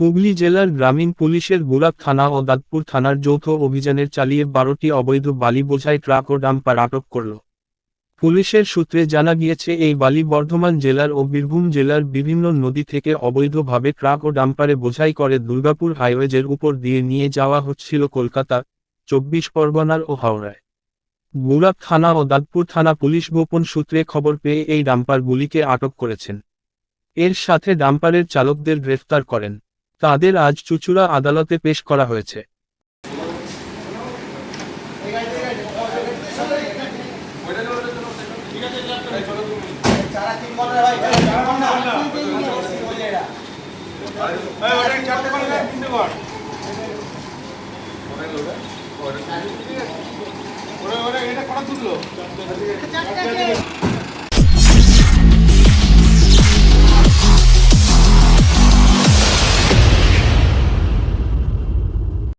হুগলি জেলার গ্রামীণ পুলিশের বুরাক থানা ও দাঁতপুর থানার যৌথ অভিযানের চালিয়ে বারোটি অবৈধ বালি বোঝাই ট্রাক ও ডাম্পার আটক করল। পুলিশের সূত্রে জানা গিয়েছে, এই বালি বর্ধমান জেলার ও বীরভূম জেলার বিভিন্ন নদী থেকে অবৈধভাবে ট্রাক ও ডাম্পারে বোঝাই করে দুর্গাপুর হাইওয়েজের উপর দিয়ে নিয়ে যাওয়া হচ্ছিল কলকাতা, চব্বিশ পরগনার ও হাওড়ায়। বুরাক থানা ও দাঁতপুর থানা পুলিশ গোপন সূত্রে খবর পেয়ে এই ডাম্পারগুলিকে আটক করেছেন। এর সাথে ডাম্পারের চালকদের গ্রেফতার করেন। তাদের আজ চুচুড়া আদালতে পেশ করা হয়েছে। ওরা ওরা এটা কটা তুললো?